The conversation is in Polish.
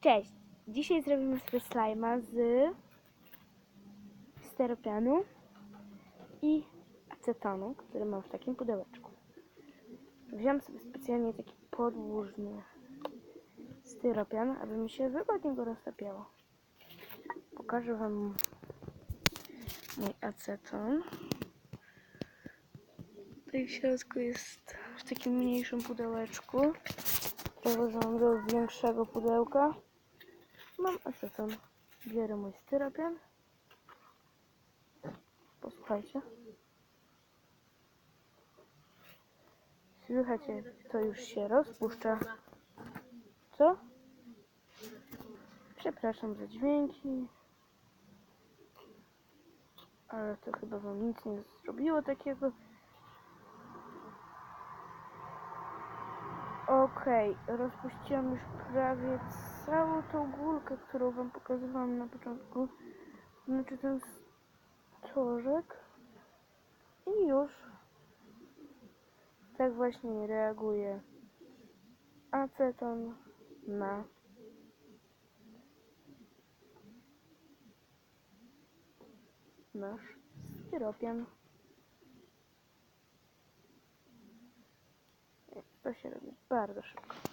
Cześć! Dzisiaj zrobimy sobie slajma z steropianu i acetonu, który mam w takim pudełeczku. Wziąłem sobie specjalnie taki podłużny styropian, aby mi się wygodnie go roztapiało. Pokażę Wam mój aceton. Tutaj w środku jest w takim mniejszym pudełeczku. Założyłam do większego pudełka. Mam aceton. Biorę mój styropian. Posłuchajcie. Słychać, jak to już się rozpuszcza. Co? Przepraszam za dźwięki. Ale to chyba wam nic nie zrobiło takiego. Okej, rozpuściłam już prawie całą tą górkę, którą wam pokazywałam na początku. Znaczy ten stożek. I już. Tak właśnie reaguje aceton na nasz styropian. To się robi bardzo szybko.